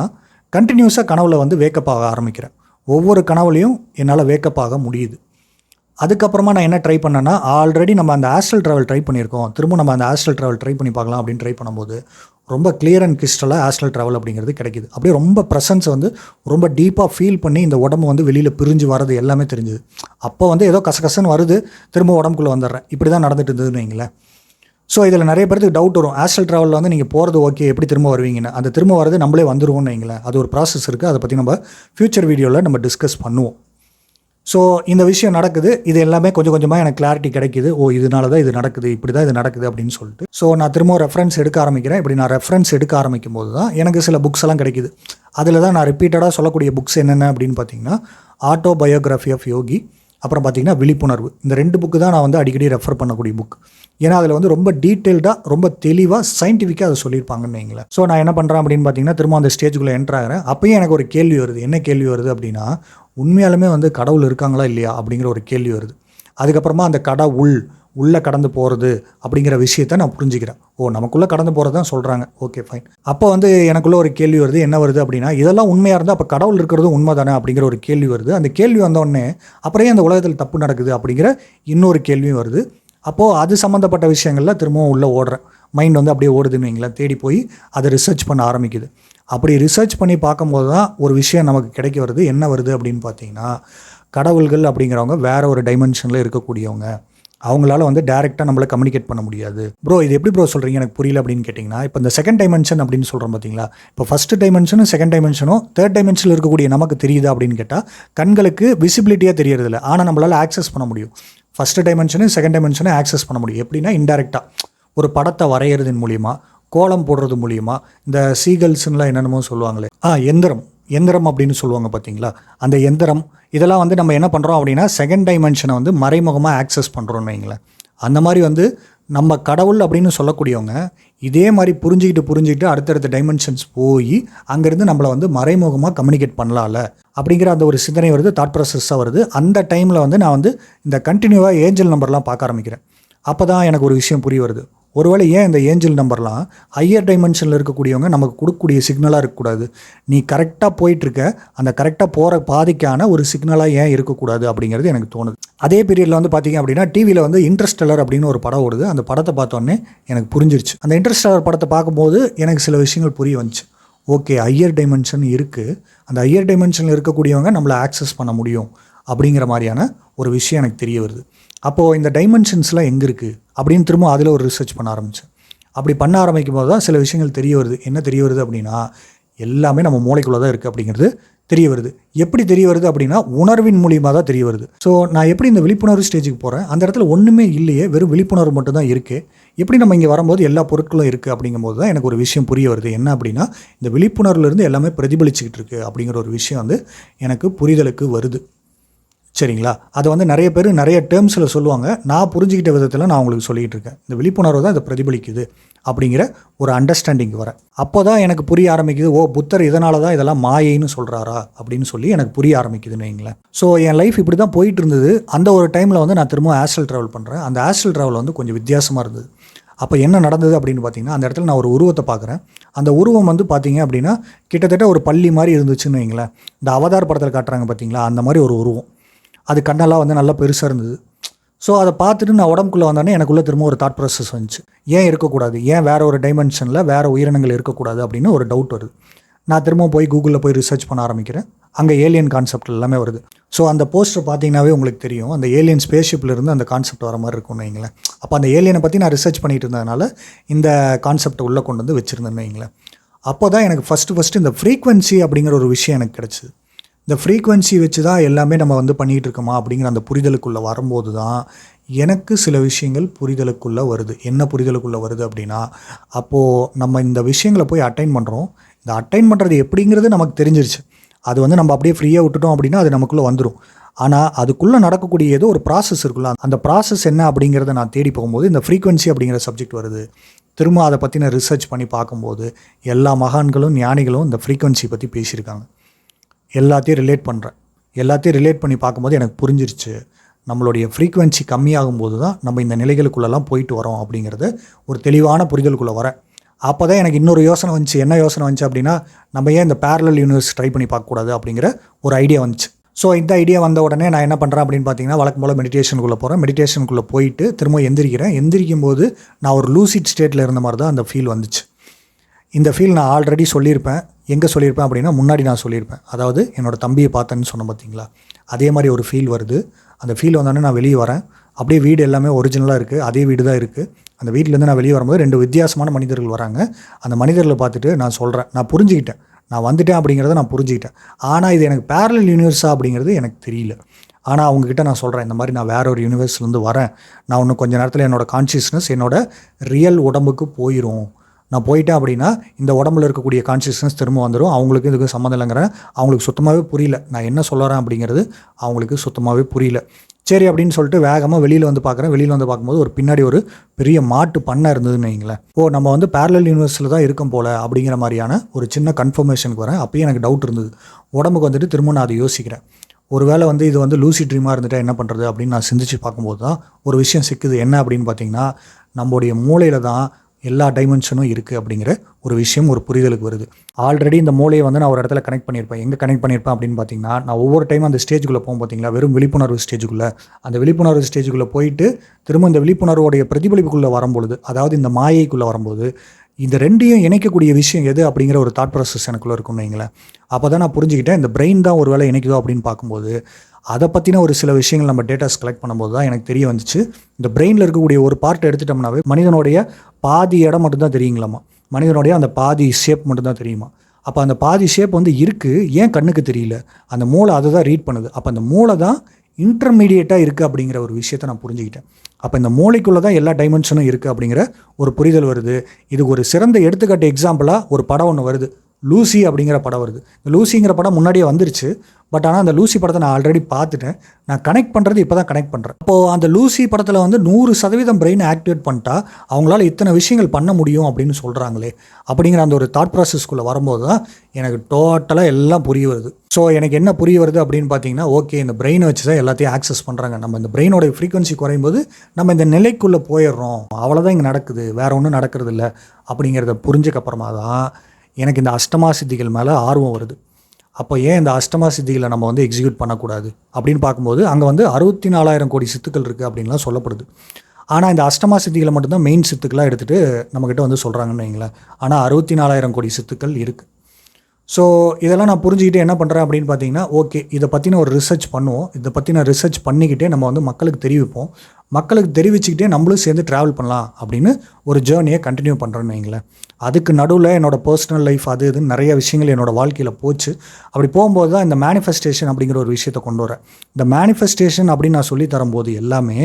கண்டினியூஸாக கனவுல வந்து வேக்கப் ஆக ஆரம்பிக்கிறேன். ஒவ்வொரு கனவுலையும் என்னால் வேக்கப் ஆக முடியுது. அதுக்கப்புறமா நான் என்ன ட்ரை பண்ணேன்னா ஆல்ரெடி நம்ம அந்த ஆஸ்ட்ரல் ட்ராவல் ட்ரை பண்ணியிருக்கோம். திரும்ப நம்ம அந்த ஆஸ்ட்ரல் ட்ராவல் ட்ரை பண்ணி பார்க்கலாம் அப்படின்னு ட்ரை பண்ணும்போது ரொம்ப கிளியர் அண்ட் கிறிஸ்டலாக ஆஸ்ட்ரல் ட்ராவல் அப்படிங்கிறது கிடைக்குது. அப்படியே ரொம்ப ப்ரெசன்ஸ் வந்து ரொம்ப டீப்பாக ஃபீல் பண்ணி இந்த உடம்பு வந்து வெளியில் பிரிஞ்சு வரது எல்லாமே தெரிஞ்சுது. அப்போ வந்து ஏதோ கசகசன்னு வருது திரும்ப உடம்புக்குள்ளே வந்துடுறேன். இப்படி தான் நடந்துட்டு இருந்ததுன்னு வைங்களேன். ஸோ இதில் நிறைய பேருக்கு டவுட் வரும். ஆஸ்ட்ரல் ட்ராவலில் வந்து நீங்கள் போகிறது ஓகே எப்படி திரும்ப வருவீங்கன்னு. அந்த திரும்ப வரது நம்மளே வந்துடுவோம்னு வைங்களேன். அது ஒரு ப்ராசஸ் இருக்குது அதை பற்றி நம்ம ஃப்யூச்சர் வீடியோவில் நம்ம டிஸ்கஸ் பண்ணுவோம். ஸோ இந்த விஷயம் நடக்குது. இது எல்லாமே கொஞ்சம் கொஞ்சமாக எனக்கு கிளாரிட்டி கிடைக்குது. ஓ இதனால தான் இது நடக்குது. இப்படி தான் இது நடக்குது அப்படின்னு சொல்லிட்டு. ஸோ நான் திரும்ப ரெஃபரன்ஸ் எடுக்க ஆரம்பிக்கிறேன். இப்படி நான் ரெஃபரன்ஸ் எடுக்க ஆரம்பிக்கும் போது தான் எனக்கு சில புக்ஸ் எல்லாம் கிடைக்குது. அதில் தான் நான் ரிப்பீட்டடாக சொல்லக்கூடிய புக்ஸ் என்னென்ன அப்படின்னு பார்த்தீங்கன்னா ஆட்டோ பயோகிராஃபி ஆஃப் யோகி அப்புறம் பார்த்திங்கன்னா விழிப்புணர்வு. இந்த ரெண்டு புக்கு தான் நான் வந்து அடிக்கடி ரெஃபர் பண்ணக்கூடிய புக் ஏன்னா அதில் வந்து ரொம்ப டீட்டெயில்டாக ரொம்ப தெளிவாக சயின்டிஃபிக்காக அதை சொல்லியிருப்பாங்கன்னு வைங்களேன். ஸோ நான் என்ன பண்ணுறேன் அப்படின்னு பார்த்தீங்கன்னா திரும்ப அந்த ஸ்டேஜுக்குள்ளே என்ட்ரு ஆகிறேன். அப்பயும் எனக்கு ஒரு கேள்வி வருது. என்ன கேள்வி வருது அப்படின்னா உண்மையாலுமே வந்து கடவுள் இருக்காங்களா இல்லையா அப்படிங்கிற ஒரு கேள்வி வருது. அதுக்கப்புறமா அந்த கடவுள் உள்ளே கடந்து போகிறது அப்படிங்கிற விஷயத்த நான் புரிஞ்சுக்கிறேன். ஓ நமக்குள்ளே கடந்து போகிறது தான் சொல்கிறாங்க. ஓகே ஃபைன் அப்போ வந்து எனக்குள்ளே ஒரு கேள்வி வருது. என்ன வருது அப்படின்னா இதெல்லாம் உண்மையாக இருந்தால் அப்போ கடவுள் இருக்கிறது உண்மை தானே அப்படிங்கிற ஒரு கேள்வி வருது. அந்த கேள்வி வந்தோடனே அப்புறம் அந்த உலகத்தில் தப்பு நடக்குது அப்படிங்கிற இன்னொரு கேள்வியும் வருது. அப்போது அது சம்மந்தப்பட்ட விஷயங்களில் திரும்பவும் உள்ளே ஓடுறேன். மைண்ட் வந்து அப்படியே ஓடுதுன்னு வைங்களேன். தேடி போய் அதை ரிசர்ச் பண்ண ஆரம்பிக்குது. அப்படி ரிசர்ச் பண்ணி பார்க்கும்போது தான் ஒரு விஷயம் நமக்கு கிடைக்க வருது. என்ன வருது அப்படின்னு பார்த்தீங்கன்னா கடவுள்கள் அப்படிங்கிறவங்க வேற ஒரு டைமென்ஷனில் இருக்கக்கூடியவங்க. அவங்களால வந்து டேரெக்டாக நம்மளை கம்யூனிகேட் பண்ண முடியாது. ப்ரோ இது எப்படி ப்ரோ சொல்கிறீங்க எனக்கு புரியல அப்படின்னு கேட்டிங்கன்னா இப்போ இந்த செகண்ட் டைமென்ஷன் அப்படின்னு சொல்கிறோம் பார்த்தீங்களா இப்போ ஃபஸ்ட் டைமென்ஷனும் செகண்ட் டைமென்ஷனும் தேர்ட் டைமென்ஷனில் இருக்கக்கூடிய நமக்கு தெரியுதா அப்படின்னு கேட்டால் கண்களுக்கு விசிபிலிட்டியாக தெரியறதில்ல ஆனால் நம்மளால் ஆக்சஸ் பண்ண முடியும். ஃபஸ்ட் டைமென்ஷனு செகண்ட் டைமென்ஷனும் ஆக்சஸ் பண்ண முடியும். எப்படின்னா இன்டெரக்டாக ஒரு படத்தை வரைகிறதன் மூலியமாக கோலம் போடுறது மூலியமாக இந்த சீகல்ஸ்லாம் என்னென்னமோ சொல்லுவாங்களே. ஆ எந்திரம். எந்திரம் அப்படின்னு சொல்லுவாங்க பார்த்தீங்களா? அந்த எந்திரம் இதெல்லாம் வந்து நம்ம என்ன பண்ணுறோம் அப்படின்னா செகண்ட் டைமென்ஷனை வந்து மறைமுகமாக ஆக்சஸ் பண்ணுறோம்னு வைங்களேன் அந்த மாதிரி வந்து நம்ம கடவுள் அப்படின்னு சொல்லக்கூடியவங்க இதே மாதிரி புரிஞ்சுக்கிட்டு புரிஞ்சுக்கிட்டு அடுத்தடுத்த டைமென்ஷன்ஸ் போய் அங்கேருந்து நம்மளை வந்து மறைமுகமாக கம்யூனிகேட் பண்ணலாம்ல? அப்படிங்கிற அந்த ஒரு சிந்தனை வருது தாட் ப்ராசஸ்ஸாக வருது. அந்த டைமில் வந்து நான் வந்து இந்த கண்டினியூவாக ஏஞ்சல் நம்பர்லாம் பார்க்க ஆரம்பிக்கிறேன். அப்போ தான் எனக்கு ஒரு விஷயம் புரிய வருது. ஒருவேளை ஏன் இந்த ஏஞ்சல் நம்பர்லாம் ஹையர் டைமென்ஷனில் இருக்கக்கூடியவங்க நமக்கு கொடுக்கக்கூடிய சிக்னலாக இருக்கக்கூடாது? நீ கரெக்டாக போயிட்டுருக்க அந்த கரெக்டாக போகிற பாதைக்கான ஒரு சிக்னலாக ஏன் இருக்கக்கூடாது அப்படிங்கிறது எனக்கு தோணுது. அதே பீரியடில் வந்து பார்த்தீங்க அப்படின்னா டிவியில் வந்து இன்ட்ரெஸ்டலர் அப்படின்னு ஒரு படம் ஓடுது. அந்த படத்தை பார்த்தோன்னே எனக்கு புரிஞ்சிருச்சு. அந்த இன்ட்ரெஸ்டலர் படத்தை பார்க்கும்போது எனக்கு சில விஷயங்கள் புரிய வந்துச்சு. ஓகே ஹையர் டைமென்ஷன் இருக்குது அந்த ஹையர் டைமென்ஷனில் இருக்கக்கூடியவங்க நம்மளை ஆக்சஸ் பண்ண முடியும் அப்படிங்கிற மாதிரியான ஒரு விஷயம் எனக்கு தெரிய வருது. அப்போது இந்த டைமென்ஷன்ஸ்லாம் எங்கே இருக்குது அப்படின்னு திரும்ப அதில் ஒரு ரிசர்ச் பண்ண ஆரம்பித்தேன் அப்படி பண்ண ஆரம்பிக்கும் போது தான் சில விஷயங்கள் தெரிய வருது. என்ன தெரிய வருது அப்படின்னா எல்லாமே நம்ம மூளைக்குள்ளே தான் இருக்குது அப்படிங்கிறது தெரிய வருது. எப்படி தெரிய வருது அப்படின்னா உணர்வின் மூலியமாக தான் தெரிய வருது. ஸோ நான் எப்படி இந்த விழிப்புணர்வு ஸ்டேஜுக்கு போகிறேன் அந்த இடத்துல ஒன்றுமே இல்லையே வெறும் விழிப்புணர்வு மட்டும் தான் இருக்குது எப்படி நம்ம இங்கே வரும்போது எல்லா பொருட்களும் இருக்குது அப்படிங்கும்போது தான் எனக்கு ஒரு விஷயம் புரிய வருது. என்ன அப்படின்னா இந்த விழிப்புணர்வுலேருந்து எல்லாமே பிரதிபலிச்சுக்கிட்டு இருக்குது அப்படிங்கிற ஒரு விஷயம் வந்து எனக்கு புரிதலுக்கு வருது. சரிங்களா? அதை வந்து நிறைய பேர் நிறைய டேர்ம்ஸில் சொல்லுவாங்க. நான் புரிஞ்சுக்கிட்ட விதத்தில் நான் உங்களுக்கு சொல்லிகிட்டு இருக்கேன். இந்த விழிப்புணர்வு தான் இதை பிரதிபலிக்குது அப்படிங்கிற ஒரு அண்டர்ஸ்டாண்டிங் வர அப்போ தான் எனக்கு புரிய ஆரம்பிக்குது ஓ புத்தர் இதனால தான் இதெல்லாம் மாயைன்னு சொல்கிறாரா அப்படின்னு சொல்லி எனக்கு புரிய ஆரம்பிக்குதுன்னு வைங்களேன். ஸோ என் லைஃப் இப்படி தான் போயிட்டு இருந்தது. அந்த ஒரு டைமில் வந்து நான் திரும்ப ஆஸ்ட்ரல் ட்ராவல் பண்ணுறேன் அந்த ஆஸ்ட்ரல் ட்ராவல் வந்து கொஞ்சம் வித்தியாசமாக இருந்தது. அப்போ என்ன நடந்தது அப்படின்னு பார்த்தீங்கன்னா அந்த இடத்துல நான் ஒரு உருவத்தை பார்க்குறேன் அந்த உருவம் வந்து பார்த்தீங்க அப்படின்னா கிட்டத்தட்ட ஒரு பள்ளி மாதிரி இருந்துச்சுன்னு வைங்களேன். இந்த அவதார் படத்தில் காட்டுறாங்க பார்த்தீங்களா அந்த மாதிரி ஒரு உருவம். அது கண்ணெல்லாம் வந்து நல்லா பெருசாக இருந்தது. ஸோ அதை பார்த்துட்டு நான் உடம்புக்குள்ளே வந்தோடனே எனக்குள்ளே திரும்ப ஒரு தாட் ப்ராசஸ் வந்துச்சு. ஏன் இருக்கக்கூடாது? ஏன் வேறு ஒரு டைமென்ஷனில் வேறு உயிரினங்கள் இருக்கக்கூடாது அப்படின்னு ஒரு டவுட் வருது. நான் திரும்ப போய் கூகுளில் போய் ரிசர்ச் பண்ண ஆரம்பிக்கிறேன். அங்கே ஏலியன் கான்செப்ட் எல்லாமே வருது. ஸோ அந்த போஸ்டர் பார்த்தீங்கன்னாவே உங்களுக்கு தெரியும். அந்த ஏலியன் ஸ்பேஸ்ஷிப்பில் இருந்து அந்த கான்செப்ட் வர மாதிரி இருக்கும்னு வைங்களேன். அப்போ அந்த ஏலியனை பற்றி நான் ரிசர்ச் பண்ணிட்டு இருந்ததுனால இந்த கான்செப்டை உள்ளே கொண்டு வந்து வச்சுருந்தேன்னு வைங்களேன். அப்போ தான் எனக்கு ஃபஸ்ட்டு ஃபஸ்ட்டு இந்த ஃப்ரீக்வன்சி அப்படிங்கிற ஒரு விஷயம் எனக்கு கிடச்சிது. இந்த ஃப்ரீக்வன்சி வச்சு தான் எல்லாமே நம்ம வந்து பண்ணிகிட்டு இருக்கோமா அப்படிங்கிற அந்த புரிதலுக்குள்ளே வரும்போது தான் எனக்கு சில விஷயங்கள் புரிதலுக்குள்ளே வருது. என்ன புரிதலுக்குள்ளே வருது அப்படின்னா அப்போது நம்ம இந்த விஷயங்களை போய் அட்டைன் பண்ணுறோம் இந்த அட்டைன் பண்ணுறது எப்படிங்கிறது நமக்கு தெரிஞ்சிருச்சு. அது வந்து நம்ம அப்படியே ஃப்ரீயாக விட்டுட்டோம் அப்படின்னா அது நமக்குள்ளே வந்துடும் ஆனால் அதுக்குள்ளே நடக்கக்கூடிய ஏதோ ஒரு ப்ராசஸ் இருக்குல்ல அந்த ப்ராசஸ் என்ன அப்படிங்கிறத நான் தேடி போகும்போது இந்த ஃப்ரீக்வன்சி அப்படிங்கிற சப்ஜெக்ட் வருது. திரும்ப அதை பற்றின ரிசர்ச் பண்ணி பார்க்கும்போது எல்லா மகான்களும் ஞானிகளும் இந்த ஃப்ரீக்வன்சி பற்றி பேசியிருக்காங்க. எல்லாத்தையும் ரிலேட் பண்ணுறேன் எல்லாத்தையும் ரிலேட் பண்ணி பார்க்கும்போது எனக்கு புரிஞ்சிருச்சு. நம்மளுடைய ஃப்ரீக்குவென்சி கம்மியாகும் போது தான் நம்ம இந்த நிலைகளுக்குள்ளெல்லாம் போயிட்டு வரோம் அப்படிங்கிறது ஒரு தெளிவான புரிதலுக்குள்ளே வரேன். அப்போ தான் எனக்கு இன்னொரு யோசனை வந்துச்சு. என்ன யோசனை வந்துச்சு அப்படின்னா நம்ம ஏன் இந்த பேரலல் யூனிவர்ஸ் ட்ரை பண்ணி பார்க்கக்கூடாது அப்படிங்கிற ஒரு ஐடியா வந்துச்சு. ஸோ இந்த ஐடியா வந்த உடனே நான் என்ன பண்ணுறேன் அப்படின்னு பார்த்தீங்கன்னா வழக்கம் போல் மெடிடேஷனுக்குள்ளே போகிறேன் மெடிடேஷனுக்குள்ளே போயிட்டு திரும்ப எந்திரிக்கிறேன். எந்திரிக்கும் போது நான் ஒரு லூசிட் ஸ்டேட்டில் இருந்த மாதிரி தான் அந்த ஃபீல் வந்துச்சு. இந்த ஃபீல் நான் ஆல்ரெடி சொல்லியிருப்பேன். எங்கே சொல்லியிருப்பேன் அப்படின்னா முன்னாடி நான் சொல்லியிருப்பேன். அதாவது என்னோடய தம்பியை பார்த்தேன்னு சொன்னேன் பார்த்தீங்களா அதே மாதிரி ஒரு ஃபீல் வருது. அந்த ஃபீல் வந்தோடனே நான் வெளியே வரேன். அப்படியே வீடு எல்லாமே ஒரிஜினலாக இருக்குது அதே வீடு தான் இருக்குது அந்த வீட்டிலேருந்து நான் வெளியே வரும்போது ரெண்டு வித்தியாசமான மனிதர்கள் வராங்க. அந்த மனிதர்களை பார்த்துட்டு நான் சொல்கிறேன் நான் புரிஞ்சுக்கிட்டேன். நான் வந்துட்டேன் அப்படிங்கிறத நான் புரிஞ்சுக்கிட்டேன். ஆனால் இது எனக்கு பேரலல் யூனிவர்ஸா அப்படிங்கிறது எனக்கு தெரியல. ஆனால் அவங்கக்கிட்ட நான் சொல்கிறேன் இந்த மாதிரி நான் வேற ஒரு யூனிவர்ஸ்லேருந்து வரேன். நான் இன்னும் கொஞ்ச நேரத்தில் என்னோடய கான்ஷியஸ்னஸ் என்னோடய ரியல் உடம்புக்கு போயிடும் நான் போயிட்டேன் அப்படின்னா இந்த உடம்புல இருக்கக்கூடிய கான்சியஸ்னஸ் திரும்ப வந்துடும் அவங்களுக்கு இதுக்கு சம்மந்தம் இல்லைங்கிறேன் அவங்களுக்கு சுத்தமாகவே புரியல. நான் என்ன சொல்லுறேன் அப்படிங்கிறது அவங்களுக்கு சுத்தமாகவே புரியல. சரி அப்படின்னு சொல்லிட்டு வேகமாக வெளியில் வந்து பார்க்குறேன். வெளியில் வந்து பார்க்கும்போது ஒரு பின்னாடி ஒரு பெரிய மாட்டு பண்ணை இருந்ததுன்னு வைங்களேன் ஓ நம்ம வந்து பேரலல் யூனிவர்ஸில் தான் இருக்கும் போல் அப்படிங்கிற மாதிரியான ஒரு சின்ன கன்ஃபர்மேஷனுக்கு வரேன். அப்பயும் எனக்கு டவுட் இருந்தது. உடம்புக்கு வந்துட்டு திரும்ப நான் அதை யோசிக்கிறேன். ஒரு வேளை வந்து இது வந்து லூசி ட்ரீமாக இருந்துட்டால் என்ன பண்ணுறது அப்படின்னு நான் சிந்திச்சு பார்க்கும்போது தான் ஒரு விஷயம் சிக்குது. என்ன அப்படின்னு பார்த்தீங்கன்னா நம்மளுடைய மூளையில் தான் எல்லா டைமென்ஷனும் இருக்குது அப்படிங்கிற ஒரு விஷயம் ஒரு புரிதலுக்கு வருது. ஆல்ரெடி இந்த மூளையை வந்து நான் ஒரு இடத்துல கனெக்ட் பண்ணியிருப்பேன். எங்கே கனெக்ட் பண்ணியிருப்பேன் அப்படின்னு பார்த்தீங்கன்னா நான் ஒவ்வொரு டைம் அந்த ஸ்டேஜுக்குள்ளே போகும் பார்த்தீங்களா? வெறும் விழிப்புணர்வு ஸ்டேஜுக்குள்ளே அந்த விழிப்புணர்வு ஸ்டேஜுக்குள்ளே போயிட்டு திரும்ப இந்த விழிப்புணர்வோடைய பிரதிபலிப்புக்குள்ளே வரும்பொழுது அதாவது இந்த மாயைக்குள்ளே வரும்போது இந்த ரெண்டையும் இணைக்கக்கூடிய விஷயம் எது அப்படிங்கிற ஒரு தாட் ப்ராசஸ் எனக்குள்ளே இருக்கும் வைங்களேன். அப்போ தான் நான் புரிஞ்சுக்கிட்டேன் இந்த பிரெயின் தான் ஒரு வேலை இணைக்குதோ அப்படின்னு பார்க்கும்போது அதை பற்றின ஒரு சில விஷயங்கள் நம்ம டேட்டாஸ் கலெக்ட் பண்ணும்போது தான் எனக்கு தெரிய வந்துச்சு. இந்த பிரெயினில் இருக்கக்கூடிய ஒரு பார்ட் எடுத்துட்டோம்னாவே மனிதனுடைய பாதி இடம் மட்டும்தான் தெரியுங்களாமா? மனிதனுடைய அந்த பாதி ஷேப் மட்டும்தான் தெரியுமா? அப்போ அந்த பாதி ஷேப் வந்து இருக்குது ஏன் கண்ணுக்கு தெரியல? அந்த மூளை அதை தான் ரீட் பண்ணுது. அப்போ அந்த மூளை தான் இன்டர்மீடியேட்டாக இருக்குது அப்படிங்கிற ஒரு விஷயத்தை நான் புரிஞ்சுக்கிட்டேன். அப்போ இந்த மூளைக்குள்ளே தான் எல்லா டைமென்ஷனும் இருக்குது அப்படிங்கிற ஒரு புரிதல் வருது. இது ஒரு சிறந்த எடுத்துக்காட்டு எக்ஸாம்பிளாக ஒரு படம் ஒன்று வருது. லூசி அப்படிங்கிற படம் வருது. இந்த லூசிங்கிற படம் முன்னாடியே வந்துருச்சு. பட் ஆனால் அந்த லூசி படத்தை நான் ஆல்ரெடி பார்த்துட்டேன். நான் கனெக்ட் பண்ணுறது இப்போ தான் கனெக்ட் பண்ணுறேன் அப்போது அந்த லூசி படத்தில் வந்து நூறு சதவீதம் பிரெயின் ஆக்டிவேட் பண்ணிட்டா அவங்களால இத்தனை விஷயங்கள் பண்ண முடியும் அப்படின்னு சொல்கிறாங்களே அப்படிங்கிற அந்த ஒரு தாட் ப்ராசஸ்க்குள்ளே வரும்போது தான் எனக்கு டோட்டலாக எல்லாம் புரிய வருது. ஸோ எனக்கு என்ன புரிய வருது அப்படின்னு பார்த்தீங்கன்னா ஓகே இந்த பிரெயினை வச்சு தான் எல்லாத்தையும் ஆக்சஸ் பண்ணுறாங்க நம்ம இந்த பிரெயினோட ஃப்ரீக்வன்சி குறையும் போது நம்ம இந்த நிலைக்குள்ளே போயிடுறோம். அவ்வளோதான் இங்கே நடக்குது. வேறு ஒன்றும் நடக்கிறது இல்லை அப்படிங்கிறத புரிஞ்சக்கப்புறமா தான் எனக்கு இந்த அஷ்டமா சித்திகள் மேலே ஆர்வம் வருது. அப்போ ஏன் இந்த அஷ்டமா சித்திகளை நம்ம வந்து எக்ஸிக்யூட் பண்ணக்கூடாது? அப்படின்னு பார்க்கும்போது அங்கே வந்து அறுபத்தி நாலாயிரம் கோடி சித்துக்கள் இருக்குது அப்படின்லாம் சொல்லப்படுது. ஆனால் இந்த அஷ்டமா சித்திகளை மட்டும்தான் மெயின் சித்துக்களாக எடுத்துகிட்டு நம்மக்கிட்ட வந்து சொல்கிறாங்கன்னு வைங்களேன். ஆனால் அறுபத்தி நாலாயிரம் கோடி சித்துக்கள் இருக்குது ஸோ இதெல்லாம் நான் புரிஞ்சுக்கிட்டு என்ன பண்ணுறேன் அப்படின்னு பார்த்தீங்கன்னா ஓகே இதை பற்றின ஒரு ரிசர்ச் பண்ணுவோம். இதை பற்றின ரிசர்ச் பண்ணிக்கிட்டே நம்ம வந்து மக்களுக்கு தெரிவிப்போம். மக்களுக்கு தெரிவிச்சுக்கிட்டே நம்மளும் சேர்ந்து ட்ராவல் பண்ணலாம் அப்படின்னு ஒரு ஜேர்னியை கண்டினியூ பண்ணுறேன்னு வைங்களேன். அதுக்கு நடுவில் என்னோடய பர்சனல் லைஃப் அது இதுன்னு நிறைய விஷயங்கள் என்னோடய வாழ்க்கையில் போச்சு. அப்படி போகும்போது தான் இந்த மேனிஃபெஸ்டேஷன் அப்படிங்கிற ஒரு விஷயத்தை கொண்டு வரேன். இந்த மேனிஃபெஸ்டேஷன் அப்படின்னு நான் சொல்லி தரும்போது எல்லாமே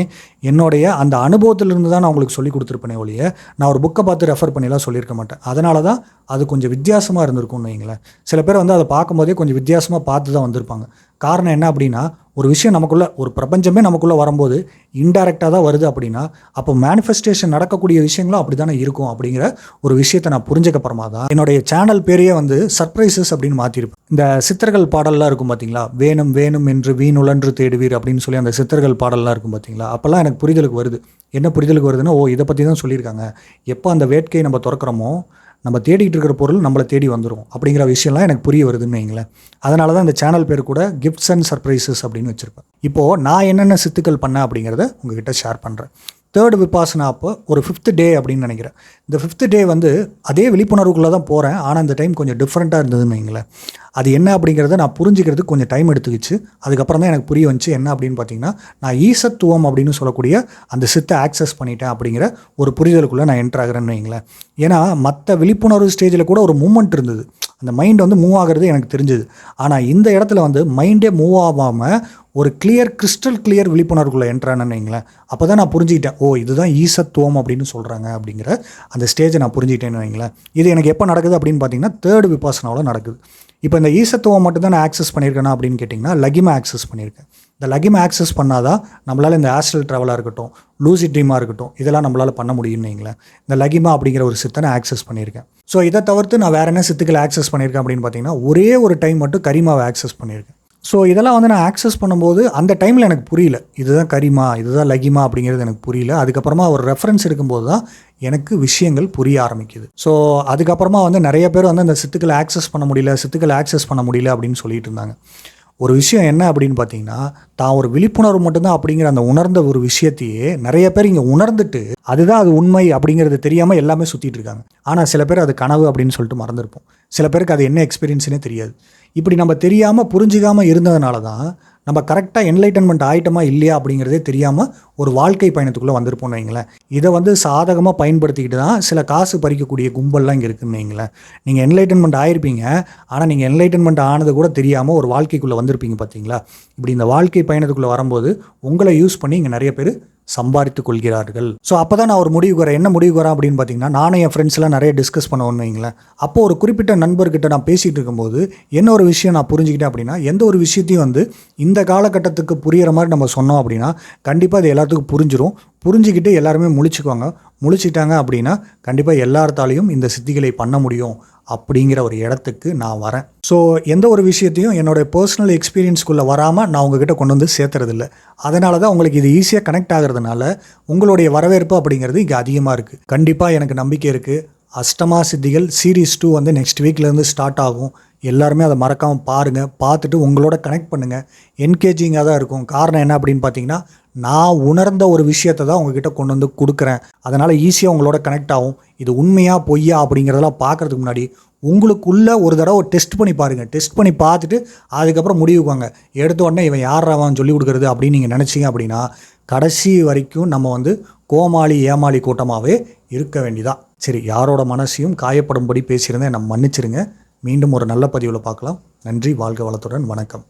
என்னுடைய அந்த அனுபவத்திலிருந்து தான் நான் உங்களுக்கு சொல்லி கொடுத்துருப்பேனே ஒழிய நான் ஒரு புக்கை பார்த்து ரெஃபர் பண்ணிலாம் சொல்லியிருக்க மாட்டேன். அதனால தான் அது கொஞ்சம் வித்தியாசமாக இருந்திருக்கும்னு வைங்களேன். சில பேர் வந்து அதை பார்க்கும்போதே கொஞ்சம் வித்தியாசமாக பார்த்து தான் வந்திருப்பாங்க. காரணம் என்ன அப்படின்னா ஒரு விஷயம் நமக்குள்ளே ஒரு பிரபஞ்சமே நமக்குள்ளே வரும்போது இன்டைரக்டாக தான் வருது அப்படின்னா அப்போ மேனிஃபெஸ்டேஷன் நடக்கக்கூடிய விஷயங்களும் அப்படி தானே இருக்கும் அப்படிங்கிற ஒரு விஷயத்தை நான் புரிஞ்சக்கப்புறமா தான் என்னுடைய சேனல் பேரையே வந்து சர்ப்ரைசஸ் அப்படின்னு மாற்றிருப்பேன் இந்த சித்தர்கள் பாடல்லாம் இருக்கும் பார்த்தீங்களா வேணும் வேணும் என்று வீணுலன்று தேடுவீர் அப்படின்னு சொல்லி அந்த சித்தர்கள் பாடல்லாம் இருக்கும் பார்த்தீங்களா அப்போல்லாம் எனக்கு புரிதலுக்கு வருது. என்ன புரிதலுக்கு வருதுன்னா ஓ இதை பற்றி தான் சொல்லியிருக்காங்க. எப்போ அந்த வேட்கையை நம்ம திறக்கிறோமோ நம்ம தேடிட்டு இருக்கிற பொருள் நம்மளை தேடி வந்துடும் அப்படிங்கிற விஷயம்லாம் எனக்கு புரிய வருதுன்னு வைங்களேன். அதனால தான் இந்த சேனல் பேர் கூட கிஃப்ட்ஸ் அண்ட் சர்ப்ரைசஸ் அப்படின்னு வச்சுருப்பேன். இப்போது நான் என்னென்ன சித்துக்கள் பண்ணேன் அப்படிங்கிறத உங்ககிட்ட ஷேர் பண்ணுறேன் தேர்ட் விபாசனா அப்போ ஒரு ஃபிஃப்த் டே அப்படின்னு நினைக்கிறேன். இந்த ஃபிஃப்த் டே வந்து அதே விழிப்புணர்வுக்குள்ளே தான் போகிறேன் ஆனால் இந்த டைம் கொஞ்சம் டிஃப்ரெண்ட்டாக இருந்ததுன்னு வைங்களேன். அது என்ன அப்படிங்கிறத நான் புரிஞ்சுக்கிறதுக்கு கொஞ்சம் டைம் எடுத்துக்கிச்சு. அதுக்கப்புறம் தான் எனக்கு புரிய வந்துச்சு என்ன அப்படின்னு பார்த்தீங்கன்னா நான் ஈசத்துவம் அப்படின்னு சொல்லக்கூடிய அந்த சித்தை ஆக்சஸ் பண்ணிட்டேன் அப்படிங்கிற ஒரு புரிதலுக்குள்ளே நான் என்ட்ரு ஆகிறேன்னு வைங்களேன். ஏன்னா மற்ற விழிப்புணர்வு ஸ்டேஜில் கூட ஒரு மூமெண்ட் இருந்தது. அந்த மைண்ட் வந்து மூவ் ஆகிறது எனக்கு தெரிஞ்சுது. ஆனால் இந்த இடத்துல வந்து மைண்டே மூவ் ஆகாமல் ஒரு கிளியர் கிறிஸ்டல் கிளியர் விழிப்புணர்வுக்குள்ளே என்ட்ரானு வைங்களேன். அப்போ தான் நான் புரிஞ்சுக்கிட்டேன் ஓ இதுதான் ஈசத்துவம் அப்படின்னு சொல்கிறாங்க அப்படிங்கிற அந்த ஸ்டேஜை நான் புரிஞ்சுக்கிட்டேன்னு வைங்களேன். இது எனக்கு எப்போ நடக்குது அப்படின்னு பார்த்தீங்கன்னா தேர்ட் விபாசனாவில் நடக்குது. இப்போ இந்த ஈசத்துவம் மட்டும் தான் நான் ஆக்சஸ் பண்ணியிருக்கேனா அப்படின்னு கேட்டிங்கன்னா லகிமா ஆக்சஸ் பண்ணியிருக்கேன். இந்த லகிமா ஆக்சஸ் பண்ணாதான் நம்மளால் இந்த ஆஸ்ட்ரல் ட்ராவலாக இருக்கட்டும் லூசி ட்ரீமாக இருக்கட்டும் இதெல்லாம் நம்மளால் பண்ண முடியும்னு வைங்களேன். இந்த லகிமா அப்படிங்கிற ஒரு சித்தனை ஆக்சஸ் பண்ணியிருக்கேன். ஸோ இதை தவிர்த்து நான் வேறு என்ன சித்துக்களை ஆக்சஸ் பண்ணியிருக்கேன் அப்படின்னு பார்த்தீங்கன்னா ஒரே ஒரு டைம் மட்டும் கரிமாவை ஆக்சஸ் பண்ணியிருக்கேன். ஸோ இதெல்லாம் வந்து நான் ஆக்சஸ் பண்ணும்போது அந்த டைமில் எனக்கு புரியல. இதுதான் கரிமா இதுதான் லகிமா அப்படிங்கிறது எனக்கு புரியல. அதுக்கப்புறமா ஒரு ரெஃபரன்ஸ் இருக்கும்போது தான் எனக்கு விஷயங்கள் புரிய ஆரம்பிக்குது. ஸோ அதுக்கப்புறமா வந்து நிறைய பேர் வந்து அந்த சித்துக்களை ஆக்சஸ் பண்ண முடியல சித்துக்களை ஆக்சஸ் பண்ண முடியல அப்படின்னு சொல்லிட்டு இருந்தாங்க. ஒரு விஷயம் என்ன அப்படின்னு பார்த்தீங்கன்னா தான் ஒரு விழிப்புணர்வு மட்டும்தான் அப்படிங்கிற அந்த உணர்ந்த ஒரு விஷயத்தையே நிறைய பேர் இங்கே உணர்ந்துட்டு அதுதான் அது உண்மை அப்படிங்கிறது தெரியாமல் எல்லாமே சுற்றிட்டு இருக்காங்க. ஆனால் சில பேர் அது கனவு அப்படின்னு சொல்லிட்டு மறந்துருப்போம். சில பேருக்கு அது என்ன எக்ஸ்பீரியன்ஸ்னே தெரியாது. இப்படி நம்ம தெரியாமல் புரிஞ்சிக்காமல் இருந்ததுனால தான் நம்ம கரெக்டாக என்லைட்டன்மெண்ட் ஆயிட்டமா இல்லையா அப்படிங்கிறதே தெரியாமல் ஒரு வாழ்க்கை பயணத்துக்குள்ளே வந்திருப்போம்னு வைங்களேன் இதை வந்து சாதகமாக பயன்படுத்திக்கிட்டு தான் சில காசு பறிக்கக்கூடிய கும்பல்லாம் இங்கே இருக்குன்னு வைங்களேன் நீங்கள் என்லைட்டன்மெண்ட் ஆயிருப்பீங்க. ஆனால் நீங்கள் என்லைட்டன்மெண்ட் ஆனது கூட தெரியாமல் ஒரு வாழ்க்கைக்குள்ளே வந்திருப்பீங்க பார்த்தீங்களா இப்படி இந்த வாழ்க்கை பயணத்துக்குள்ளே வரும்போது உங்களை யூஸ் பண்ணி இங்கே நிறைய பேர் சம்பாதித்து கொள்கிறார்கள். ஸோ அப்போ தான் நான் ஒரு முடிவுக்கு வரேன். என்ன முடிவுக்கு வரேன் அப்படின்னு பார்த்தீங்கன்னா நானும் என் ஃப்ரெண்ட்ஸ்லாம் நிறைய டிஸ்கஸ் பண்ண வைங்களேன் அப்போ ஒரு குறிப்பிட்ட நண்பர்கிட்ட நான் பேசிகிட்டு இருக்கும்போது என்ன ஒரு விஷயம் நான் புரிஞ்சுக்கிட்டேன் அப்படின்னா எந்த ஒரு விஷயத்தையும் வந்து இந்த காலகட்டத்துக்கு புரிகிற மாதிரி நம்ம சொன்னோம் அப்படின்னா கண்டிப்பாக அது எல்லாத்துக்கும் புரிஞ்சிடும் புரிஞ்சுக்கிட்டு எல்லாருமே முழிச்சுக்குவாங்க. முழிச்சிட்டாங்க அப்படின்னா கண்டிப்பாக எல்லார்த்தாலையும் இந்த சித்திகளை பண்ண முடியும். அப்படிங்கிற ஒரு இடத்துக்கு நான் வரேன். ஸோ எந்த ஒரு விஷயத்தையும் என்னோடய பர்சனல் எக்ஸ்பீரியன்ஸ்குள்ளே வராமல் நான் உங்ககிட்ட கொண்டு வந்து சேர்த்துறதில்ல. அதனால தான் உங்களுக்கு இது ஈஸியாக கனெக்ட் ஆகிறதுனால உங்களுடைய வரவேற்பு அப்படிங்கிறது இங்கே அதிகமாக இருக்குது கண்டிப்பாக எனக்கு நம்பிக்கை இருக்குது அஷ்டமா சித்திகள் சீரீஸ் டூ வந்து நெக்ஸ்ட் வீக்லேருந்து ஸ்டார்ட் ஆகும். எல்லாருமே அதை மறக்காமல் பாருங்கள் பார்த்துட்டு உங்களோட கனெக்ட் பண்ணுங்கள் என்கேஜிங்காக தான் இருக்கும். காரணம் என்ன அப்படின்னு பார்த்தீங்கன்னா நான் உணர்ந்த ஒரு விஷயத்தை தான் உங்ககிட்ட கொண்டு வந்து கொடுக்குறேன். அதனால் ஈஸியாக உங்களோட கனெக்ட் ஆகும். இது உண்மையாக பொய்யா அப்படிங்கிறதெல்லாம் பார்க்குறதுக்கு முன்னாடி உங்களுக்குள்ளே ஒரு தடவை டெஸ்ட் பண்ணி பாருங்கள் டெஸ்ட் பண்ணி பார்த்துட்டு அதுக்கப்புறம் முடிவுக்குவாங்க. எடுத்த உடனே இவன் யார் அவன் சொல்லி கொடுக்குறது அப்படின்னு நீங்கள் நினச்சிங்க அப்படின்னா கடைசி வரைக்கும் நம்ம வந்து கோமாளி ஏமாளி கூட்டமாகவே இருக்க வேண்டியதான் சரி யாரோட மனசையும் காயப்படும்படி பேசியிருந்தேன். நம்ம மன்னிச்சிருங்க. மீண்டும் ஒரு நல்ல பதிவில் பார்க்கலாம். நன்றி வாழ்க வளத்துடன். வணக்கம்.